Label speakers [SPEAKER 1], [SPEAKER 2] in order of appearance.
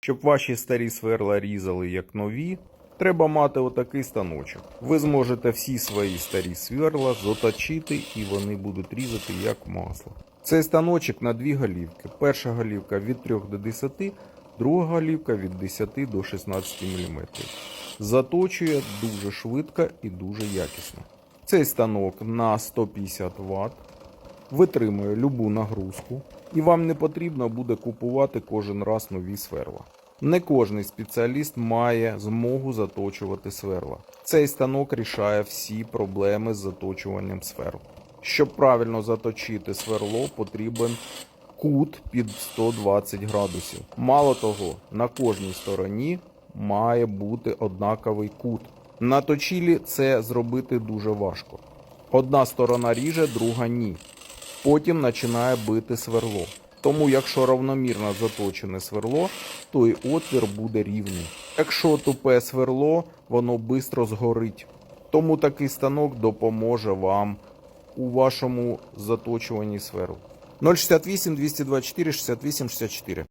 [SPEAKER 1] Щоб ваші старі сверла різали як нові, треба мати отакий станочок. Ви зможете всі свої старі сверла заточити і вони будуть різати як масло. Цей станочок на дві голівки. Перша голівка від 3 до 10, друга голівка від 10 до 16 мм. Заточує дуже швидко і дуже якісно. Цей станок на 150 Вт витримує любу нагрузку, і вам не потрібно буде купувати кожен раз нові сверла. Не кожний спеціаліст має змогу заточувати сверла. Цей станок рішає всі проблеми з заточуванням сверл. Щоб правильно заточити сверло, потрібен кут під 120 градусів. Мало того, на кожній стороні має бути однаковий кут. На точілі це зробити дуже важко. Одна сторона ріже, друга ні. Потім починає бити сверло. Тому, якщо равномірно заточене сверло, то і отвір буде рівний. Якщо тупе сверло, воно швидко згорить. Тому такий станок допоможе вам у вашому заточуванні сверл. 068 224 68 64